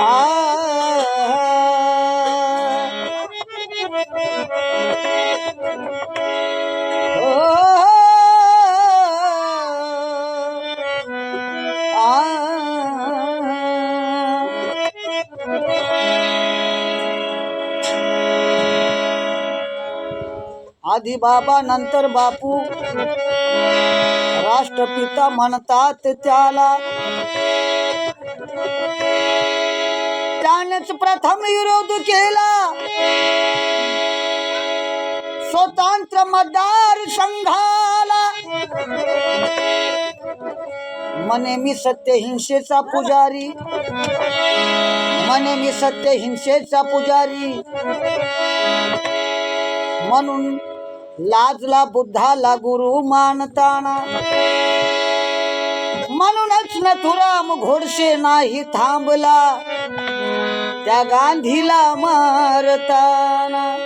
आधी बाबा नंतर बापू. राष्ट्रपिता म्हणतात त्याला. त्यानेच प्रथम विरोध केला. स्वतंत्र मतदार संघाला. मने मी सत्य हिंसेचा पुजारी. मने मी सत्य हिंसेचा पुजारी. म्हणून लाजला बुद्धाला गुरु मानताना. म्हणून नथुराम घोडसे नाही थांबला. त्या गांधीला मारताना